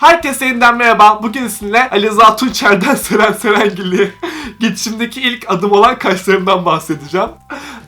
Herkese yeniden merhaba. Bugün sizinle Ali Rıza Tunçer'den Seren Serengil'i geçişimdeki ilk adım olan kaşlarımdan bahsedeceğim.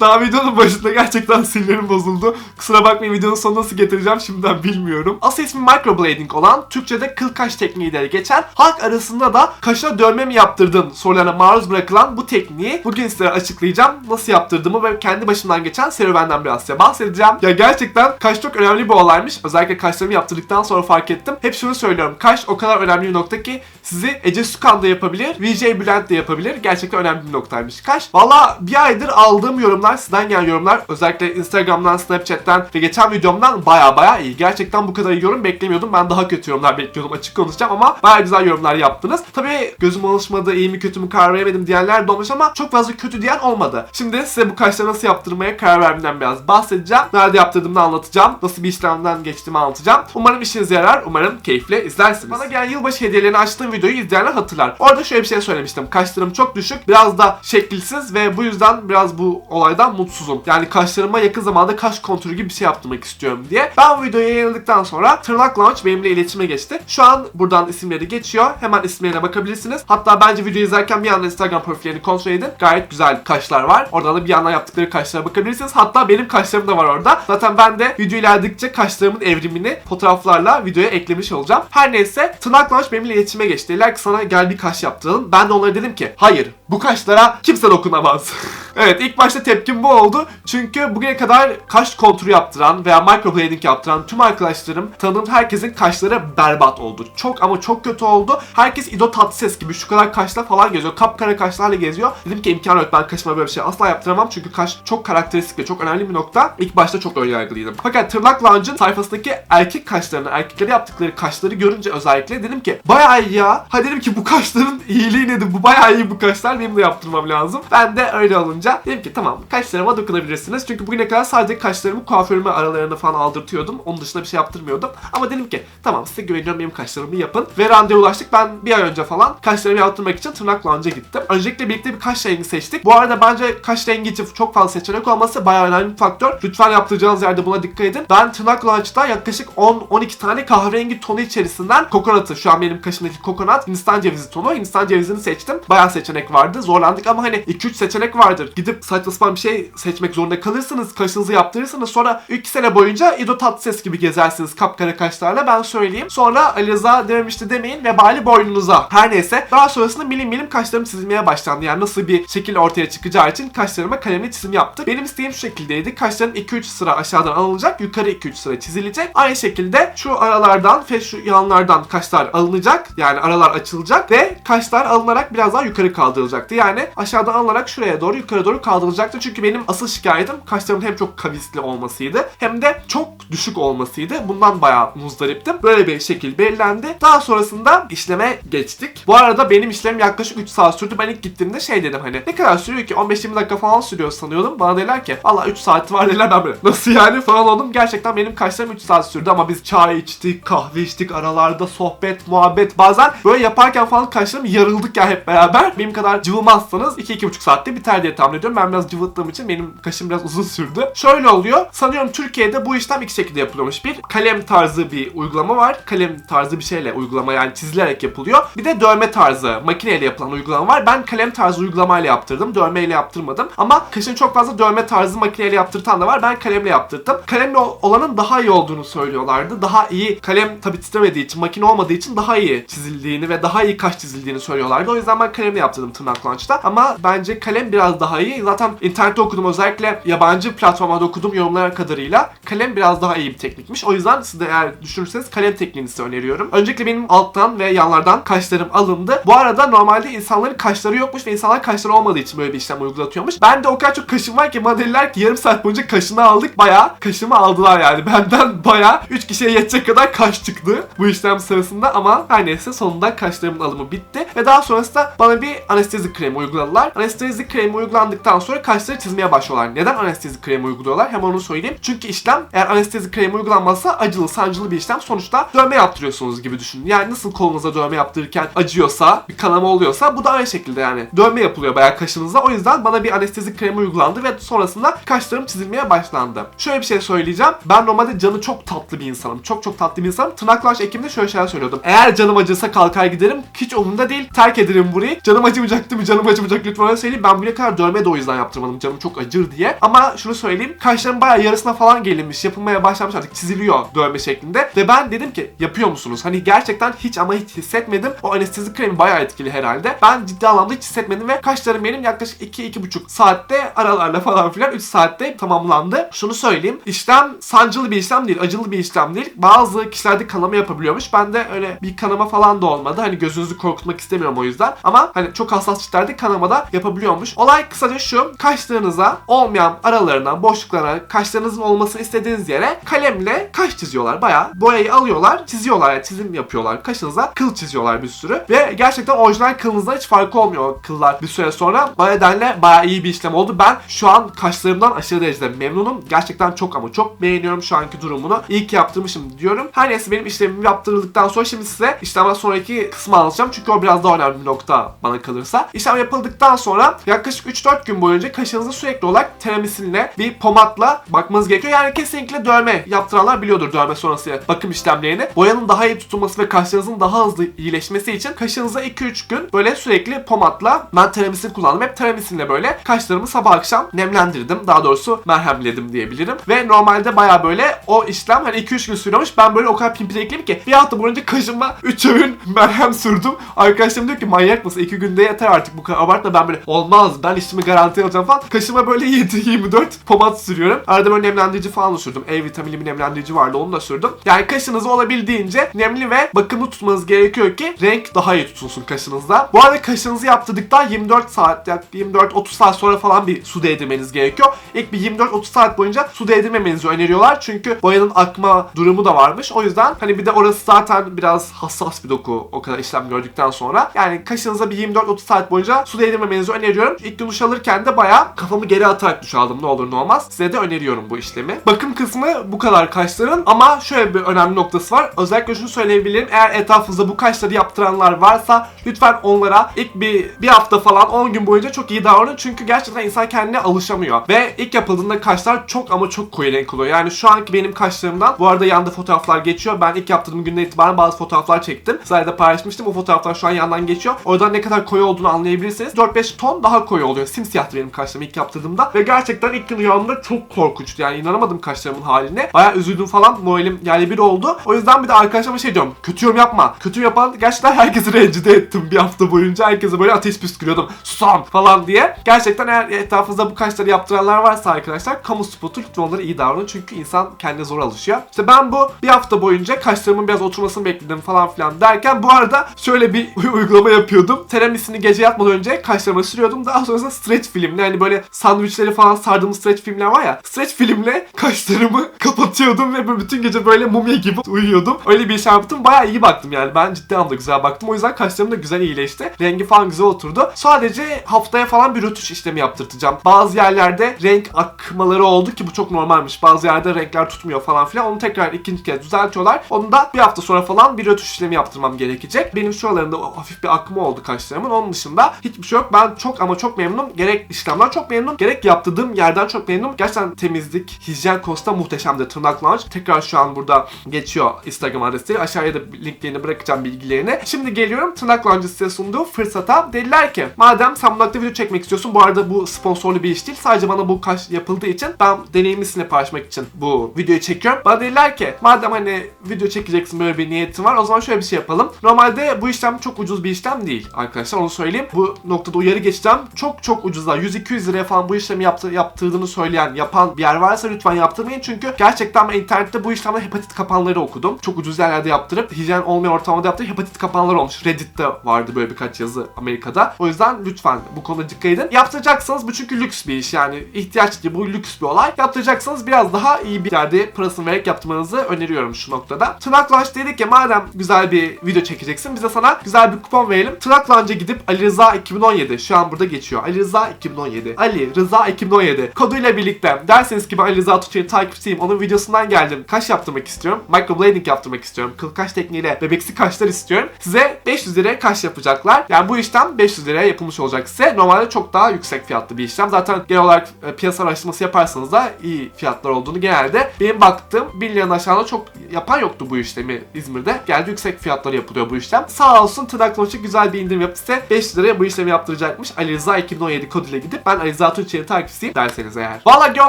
Daha videonun başında gerçekten sinirlerim bozuldu. Kusura bakmayın videonun sonunu nasıl getireceğim şimdiden bilmiyorum. Asıl ismi microblading olan Türkçe'de kıl kaş tekniği diye geçen halk arasında da kaşına dövme mi yaptırdın sorularına maruz bırakılan bu tekniği bugün size açıklayacağım. Nasıl yaptırdığımı ve kendi başımdan geçen serüvenden biraz size bahsedeceğim. Ya gerçekten kaş çok önemli bir olaymış. Özellikle kaşlarımı yaptırdıktan sonra fark ettim. Hep şunu söylüyorum. Kaş o kadar önemli bir nokta ki sizi Ece Sükan da yapabilir, VJ Bülent de yapabilir. Gerçekten önemli bir noktaymış kaş. Valla bir aydır aldığım yorumlar, sizden gelen yorumlar özellikle Instagram'dan, Snapchat'ten ve geçen videomdan baya baya iyi. Gerçekten bu kadar iyi yorum beklemiyordum. Ben daha kötü yorumlar bekliyordum açık konuşacağım ama baya güzel yorumlar yaptınız. Tabii gözüm alışmadı, iyi mi kötü mü karar veremedim diyenler de olmuş ama çok fazla kötü diyen olmadı. Şimdi size bu kaşları nasıl yaptırmaya karar verdiğimden biraz bahsedeceğim. Nerede yaptırdığımı anlatacağım. Nasıl bir işlemden geçtiğimi anlatacağım. Umarım işinize yarar. Umarım keyifle izlersiniz. Bana gelen yılbaşı hediyelerini açtığım videoyu izleyenler hatırlar. Orada şöyle bir şey söylemiştim. Kaşlarım çok düşük, biraz da şekilsiz ve bu yüzden biraz bu olaydan mutsuzum. Yani kaşlarıma yakın zamanda kaş kontürü gibi bir şey yaptırmak istiyorum diye. Ben bu videoyu yayınladıktan sonra Tırnak Launch benimle iletişime geçti. Şu an buradan isimleri geçiyor. Hemen isimlerine bakabilirsiniz. Hatta bence videoyu izlerken bir yandan Instagram profillerini kontrol edin. Gayet güzel kaşlar var. Oradan da bir yandan yaptıkları kaşlara bakabilirsiniz. Hatta benim kaşlarım da var orada. Zaten ben de video ilerledikçe kaşlarımın evrimini fotoğraflarla videoya eklemiş olacağım. Her neyse Tırnak Launch benimle iletişime geçti. Dediler ki sana gel bir kaş yaptıralım. Ben de onlara dedim ki hayır bu kaşlara kimse dokunamaz. evet ilk başta tepkim bu oldu. Çünkü bugüne kadar kaş konturu yaptıran veya microblading yaptıran tüm arkadaşlarım tanıdığım herkesin kaşları berbat oldu. Çok ama çok kötü oldu. Herkes İdo Tatlıses gibi şu kadar kaşla falan geziyor. Kapkara kaşlarla geziyor. Dedim ki imkan yok ben kaşıma böyle bir şey asla yaptıramam. Çünkü kaş çok karakteristik ve çok önemli bir nokta. İlk başta çok önyargılıydım. Fakat Tırnak Lounge'ın sayfasındaki erkek kaşlarını, erkekleri yaptıkları kaşları görünce özellikle dedim ki bayağı iyi ya. Ha dedim ki bu kaşların iyiliği nedir? Bu bayağı iyi bu kaşlar. De yaptırmam lazım. Ben de öyle olunca dedim ki tamam kaşlarıma dokunabilirsiniz. Çünkü bugüne kadar sadece kaşlarımı kuaförüme aralarına falan aldırtıyordum. Onun dışında bir şey yaptırmıyordum. Ama dedim ki tamam size güveniyorum benim kaşlarımı yapın. Ve randevulaştık. Ben bir ay önce falan kaşlarımı yaptırmak için tırnak lounge'a gittim. Öncelikle birlikte bir kaş rengi seçtik. Bu arada bence kaş rengi için çok fazla seçenek olması bayağı önemli bir faktör. Lütfen yaptıracağınız yerde buna dikkat edin. Ben tırnak lounge'da yaklaşık 10-12 tane kahverengi tonu içerisinden kokonatı şu an benim kaşımdaki kokonat Hindistan cevizi tonu. Hindistan cevizini seçtim. Bayağı seçenek vardı. Zorlandık ama hani 2-3 seçenek vardır. Gidip saçma sapan bir şey seçmek zorunda kalırsınız. Kaşınızı yaptırırsınız. Sonra 2 sene boyunca İdo Tatlıses gibi gezersiniz kapkara kaşlarla. Ben söyleyeyim. Sonra Ali Rıza dememişti demeyin vebali boynunuza. Her neyse. Daha sonrasında milim milim kaşlarım çizilmeye başlandı. Yani nasıl bir şekil ortaya çıkacağı için kaşlarıma kalemle çizim yaptı. Benim isteğim şu şekildeydi. Kaşların 2-3 sıra aşağıdan alınacak. Yukarı 2-3 sıra çizilecek. Aynı şekilde şu aralardan ve şu yanlardan kaşlar alınacak. Yani aralar açılacak ve kaşlar alınarak biraz daha yukarı kaldırılacaktı. Yani aşağıdan alınarak şuraya doğru yukarı doğru kaldırılacaktı. Çünkü benim asıl şikayetim kaşlarımın hem çok kavisli olmasıydı hem de çok düşük olmasıydı. Bundan bayağı muzdariptim. Böyle bir şekil belirlendi. Daha sonrasında işleme geçtik. Bu arada benim işlemim yaklaşık 3 saat sürdü. Ben ilk gittiğimde şey dedim hani ne kadar sürüyor ki 15-20 dakika falan sürüyor sanıyordum. Bana dediler ki valla 3 saat var dediler ben böyle nasıl yani falan oldum. Gerçekten benim kaşlarım 3 saat sürdü ama biz çay içtik, kahve içtik, aralarda sohbet, muhabbet. Bazen böyle yaparken falan kaşlarım yarıldık ya hep beraber. Benim kadar cıvımazsanız 2-2,5 saatte biter diye tahmin ediyorum. Ben biraz cıvıttığım için benim kaşım biraz uzun sürdü. Şöyle oluyor. Sanıyorum Türkiye'de bu işlem iki şekilde yapılıyormuş. Bir kalem tarzı bir uygulama var. Kalem tarzı bir şeyle uygulama yani çizilerek yapılıyor. Bir de dövme tarzı makineyle yapılan uygulama var. Ben kalem tarzı uygulamayla yaptırdım. Dövmeyle yaptırmadım. Ama kaşın çok fazla dövme tarzı makineyle yaptırtan da var. Ben kalemle yaptırdım. Kalemle olanın daha iyi olduğunu söylüyorlardı. Daha iyi kalem tabi titremediği için, makine olmadığı için daha iyi çizildiğini ve daha iyi kaş çizildiğini söylüyorlardı. O yüzden ben kalemle yaptırdım tırnak launch'ta. Ama bence kalem biraz daha iyi. Zaten internette okudum özellikle yabancı platformlarda okudum yorumlar kadarıyla. Kalem biraz daha iyi bir teknikmiş. O yüzden siz de eğer düşünürseniz kalem tekniğini size öneriyorum. Öncelikle benim alttan ve yanlardan kaşlarım alındı. Bu arada normalde insanların kaşları yokmuş ve insanlar kaşları olmadığı için böyle bir işlem uygulatıyormuş. Ben de o kadar çok kaşım var ki dediler ki yarım saat boyunca kaşını aldık. Bayağı kaşımı aldılar yani. Benden bayağı 3 kişiye yetecek kadar kaş çıktı bu işlem sırasında ama her neyse sonunda kaşlarımın alımı bitti. Ve daha sonrasında bana bir anestezi anestezi kremi uyguladılar. Anestezi kremi uygulandıktan sonra kaşları çizmeye başlıyorlar. Neden anestezi kremi uyguluyorlar? Hemen onu söyleyeyim. Çünkü işlem eğer anestezi kremi uygulanmazsa acılı, sancılı bir işlem. Sonuçta dövme yaptırıyorsunuz gibi düşünün. Yani nasıl kolunuza dövme yaptırırken acıyorsa, bir kanama oluyorsa bu da aynı şekilde yani. Dövme yapılıyor bayağı kaşınıza. O yüzden bana bir anestezi kremi uygulandı ve sonrasında kaşlarım çizilmeye başlandı. Şöyle bir şey söyleyeceğim. Ben normalde canı çok tatlı bir insanım. Çok çok tatlı bir insanım. Tırnaklaş ekimde şöyle şeyler söylüyordum. Eğer canım acırsa kalkar giderim. Hiç umurumda değil. Terk ederim burayı. Canım acımayacak değil mi? Canım acımayacak lütfen öyle söyleyeyim. Ben bugüne kadar dövme de o yüzden yaptırmadım. Canım çok acır diye. Ama şunu söyleyeyim. Kaşlarım bayağı yarısına falan gelinmiş. Yapılmaya başlamış artık. Çiziliyor dövme şeklinde. Ve ben dedim ki yapıyor musunuz? Hani gerçekten hiç ama hiç hissetmedim. O anestezi kremi bayağı etkili herhalde. Ben ciddi anlamda hiç hissetmedim ve kaşlarım benim yaklaşık 2-2,5 saatte aralarla falan filan 3 saatte tamamlandı. Şunu söyleyeyim. İşlem sancılı bir işlem değil. Acılı bir işlem değil. Bazı kişilerde kanama yapabiliyormuş. Bende öyle bir kanama falan da olmadı. Hani gözünüzü korkutmak istemiyorum o yüzden. Ama hani çok hassas çiftlerde kanama da yapabiliyormuş. Olay kısaca şu. Kaşlarınıza olmayan aralarına, boşluklara, kaşlarınızın olmasını istediğiniz yere kalemle kaş çiziyorlar. Bayağı boyayı alıyorlar, çiziyorlar. Yani çizim yapıyorlar. Kaşınıza kıl çiziyorlar bir sürü. Ve gerçekten orijinal kılınızdan hiç farkı olmuyor kıllar bir süre sonra. O nedenle bayağı iyi bir işlem oldu. Ben şu an kaşlarımdan aşırı derecede memnunum. Gerçekten çok ama çok beğeniyorum şu anki durumunu. İyi ki yaptırmışım diyorum. Her neyse benim işlemimi yaptırıldıktan sonra şimdi size işlemden sonraki kısmı anlatacağım. Çünkü o biraz daha önemli bir nokta bana kalırsa. İşlem yapıldıktan sonra yaklaşık 3-4 gün boyunca kaşınızı sürekli olarak teramisinle bir pomatla bakmanız gerekiyor. Yani kesinlikle dövme yaptıranlar biliyordur dövme sonrası bakım işlemlerini. Boyanın daha iyi tutulması ve kaşlarınızın daha hızlı iyileşmesi için kaşınıza 2-3 gün böyle sürekli pomatla ben teramisin kullandım. Hep teramisinle böyle kaşlarımı sabah akşam nemlendirdim. Daha doğrusu merhemledim diyebilirim. Ve normalde baya böyle o işlem hani 2-3 gün sürüyormuş. Ben böyle o kadar pimpiriklim ki bir hafta boyunca kaşıma 3 öğün merhem sürdüm. Arkadaşlarım diyor ki manyak mısın? 2 günde yeter artık bu kadar abartma. Ben böyle olmaz ben işimi garanti alacağım falan. Kaşıma böyle 7-24 pomat sürüyorum. Arada böyle nemlendirici falan da sürdüm. E vitamini nemlendirici vardı onu da sürdüm. Yani kaşınızı olabildiğince nemli ve bakımlı tutmanız gerekiyor ki renk daha iyi tutulsun kaşınızda. Bu arada kaşınızı yaptırdıktan 24 saat, yani 24-30 saat sonra falan bir su değdirmeniz gerekiyor. İlk bir 24-30 saat boyunca su değdirmemenizi öneriyorlar. Çünkü boyanın akma durumu da varmış. O yüzden hani bir de orası zaten biraz hassas bir doku o kadar işlem gördükten sonra. Yani kaşınıza bir 24-30 saat boyunca su değdirmemenizi öneriyorum. İlk gün duş alırken de bayağı kafamı geri atarak duş aldım ne olur ne olmaz. Size de öneriyorum bu işlemi. Bakım kısmı bu kadar kaşların ama şöyle bir önemli noktası var. Özellikle şunu söyleyebilirim. Eğer etrafınızda bu kaşları yaptıranlar varsa lütfen onlara ilk bir, bir hafta falan 10 gün boyunca çok iyi davranın. Çünkü gerçekten insan kendine alışamıyor. Ve ilk yapıldığında kaşlar çok ama çok koyu renk oluyor. Yani şu anki benim kaşlarımdan bu arada yanda fotoğraflar geçiyor. Ben ilk yaptığım günden itibaren bazı fotoğraflar çektim. Sizlerle paylaşmıştım. O fotoğraflar şu an yandan geçiyor. Oradan ne kadar koyu olduğunu anlayabilirsiniz. 4-5 ton daha koyu oluyor. Simsiyahtı benim kaşlarım ilk yaptırdığımda. Ve gerçekten ilk gün uyandığımda çok korkunçtu. Yani inanamadım kaşlarımın haline. Bayağı üzüldüm falan. Moralim yani bir oldu. O yüzden bir de arkadaşlarıma şey diyorum. Kötü yorum yapma. Kötü yapan gerçekten herkesi rencide ettim bir hafta boyunca. Herkese böyle ateş püskürüyordum. Susan falan diye. Gerçekten eğer etrafınızda bu kaşları yaptıranlar varsa arkadaşlar kamu spotu lütfen onlara iyi davranın. Çünkü insan kendine zor alışıyor. İşte ben bu bir hafta boyunca kaşlarımın biraz oturmasını bekledim falan filan derken bu arada şöyle bir uygulama yapıyordum. Teramisini gece yatmadan önce kaşlarıma sürüyordum. Daha sonrasında stretch filmle hani böyle sandviçleri falan sardığımız stretch filmler var ya. Stretch filmle kaşlarımı kapatıyordum ve bütün gece böyle mumya gibi uyuyordum. Öyle bir şey yaptım. Bayağı iyi baktım yani. Ben ciddi anlamda güzel baktım. O yüzden kaşlarım da güzel iyileşti. Rengi falan güzel oturdu. Sadece haftaya falan bir rötuş işlemi yaptırtacağım. Bazı yerlerde renk akmaları oldu ki bu çok normalmiş. Bazı yerde renkler tutmuyor falan filan. Onu tekrar ikinci kez düzeltiyorlar. Onu da bir hafta sonra falan bir rötuş işlemi yaptırmam gerekecek. Benim şuralarında hafif bir akma oldu kaşlarımın. Onun dışında hiçbir şey yok. Ben çok ama çok memnunum. Gerek işlemden çok memnunum. Gerek yaptırdığım yerden çok memnunum. Gerçekten temizlik, hijyen konusunda muhteşemdi Tırnak Lounge. Tekrar şu an burada geçiyor Instagram adresi. Aşağıya da linklerini bırakacağım bilgilerini. Şimdi geliyorum Tırnak Lounge'ın size sunduğu fırsata. Dediler ki madem bu video çekmek istiyorsun. Bu arada bu sponsorlu bir iş değil. Sadece bana bu kaş yapıldığı için ben sizinle paylaşmak için bu videoyu çekiyorum. Bana dediler ki madem hani video çekeceksin böyle bir niyetin var o zaman şöyle bir şey yapalım. Normalde bu işlem çok ucuz bir işlem değil arkadaşlar onu söyleyeyim. Bu noktada uyarı geçeceğim. Çok çok ucuzlar. 100-200 liraya falan bu işlemi yaptı, yaptırdığını söyleyen, yapan bir yer varsa lütfen yaptırmayın. Çünkü gerçekten ben internette bu işlemde hepatit kapanları okudum. Çok ucuz yerlerde yaptırıp hijyen olmayan ortamda yaptırıp hepatit kapanları olmuş. Reddit'te vardı böyle birkaç yazı Amerika'da. O yüzden lütfen bu konuda dikkat edin. Yaptıracaksanız bu çünkü lüks bir iş yani ihtiyaç değil bu lüks bir olay. Yaptıracaksanız biraz daha iyi bir yerde parasını vererek yaptırmanızı öneriyorum şu noktada. Tırnak Launch dedik ya madem güzel bir video çekeceksin biz de sana güzel bir kupon verelim. Tırnak Launch'a gidip Ali Rıza 2017 şu an burada geçiyor. Ali Rıza 2017. Ali Rıza 2017 koduyla birlikte derseniz ki ben Ali Rıza Tuğçe'yi takipçiyim. Onun videosundan geldim. Kaş yaptırmak istiyorum. Microblading yaptırmak istiyorum. Kıl kaş tekniğiyle bebeksi kaşlar istiyorum. Size 500 liraya kaş yapacaklar. Yani bu işlem 500 liraya yapılmış olacak size. Normalde çok daha yüksek fiyatlı bir işlem. Zaten genel olarak e, piyasa araştırması yaparsanız da iyi fiyatlar olduğunu genelde benim baktığım 1 liranın aşağıda çok yapan yoktu bu işlemi İzmir'de. Geldi yüksek fiyatları yapılıyor bu işlem. Sağ olsun Tırnaklımaçı güzel bir indirim yapıp size 500 liraya bu işlemi yaptıracakmış. Ali Rıza 2017 koduyla gidip ben Ali Rıza Tunçer'in takipçisiyim derseniz eğer. Valla genel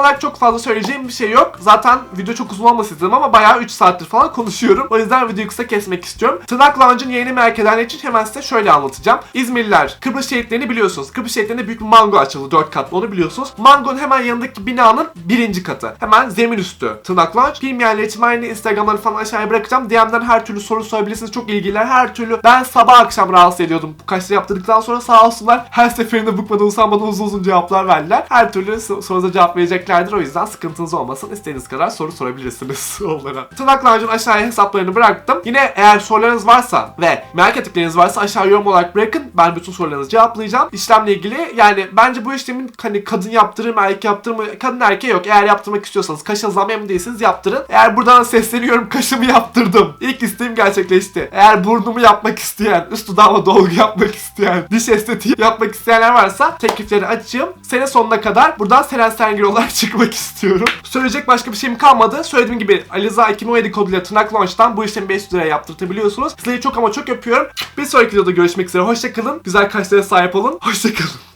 olarak çok fazla söyleyeceğim bir şey yok. Zaten video çok uzun olmasın istedim ama bayağı 3 saattir falan konuşuyorum. O yüzden videoyu kısa kesmek istiyorum. Tırnak Lounge'ın yayını merak edenler için hemen size şöyle anlatacağım. İzmirliler Kıbrıs şehitlerini biliyorsunuz. Kıbrıs şehitlerinde büyük bir mango açıldı 4 katlı onu biliyorsunuz. Mangonun hemen yanındaki binanın birinci katı. Hemen zemin üstü Tırnak Lounge. Bilmeyenler için aynı Instagram'ları falan aşağıya bırakacağım. DM'den her türlü soru sorabilirsiniz. Çok ilgililer. Her türlü ben sabah akşam rahatsız ediyordum. Bu kaşları yaptırdıktan sonra sağ olsunlar. Her seferinde bıkmadan usanmadan uzun uzun cevaplar verdiler. Her türlü so- sorunuza cevap vereceklerdir. O yüzden sıkıntınız olmasın. İstediğiniz kadar soru sorabilirsiniz onlara. Tırnak Lounge'un aşağıya hesaplarını bıraktım. Yine eğer sorularınız varsa ve merak ettikleriniz varsa aşağı yorum olarak bırakın. Ben bütün sorularınızı cevaplayacağım. İşlemle ilgili yani bence bu işlemin hani kadın yaptırır mı erkek yaptırır mı kadın erkeğe yok. Eğer yaptırmak istiyorsanız kaşınızdan memnun değilseniz yaptırın. Eğer buradan sesleniyorum kaşımı yaptırdım. İlk isteğim gerçekleşti. Eğer burnumu yapmak isteyen, üst dudağıma dolgu yapmak isteyen, diş estetiği yapmak isteyenler varsa teklifleri açayım. Sene sonuna kadar buradan Seren Serengil olarak çıkmak istiyorum. Söyleyecek başka bir şeyim kalmadı. Söylediğim gibi Aliza 2017 koduyla tırnak launch'tan bu işlemi 500 liraya yaptırtabiliyorsunuz. Sizleri çok ama çok öpüyorum. Bir sonraki videoda görüşmek üzere. Hoşçakalın. Güzel kaşlara sahip olun. Hoşçakalın.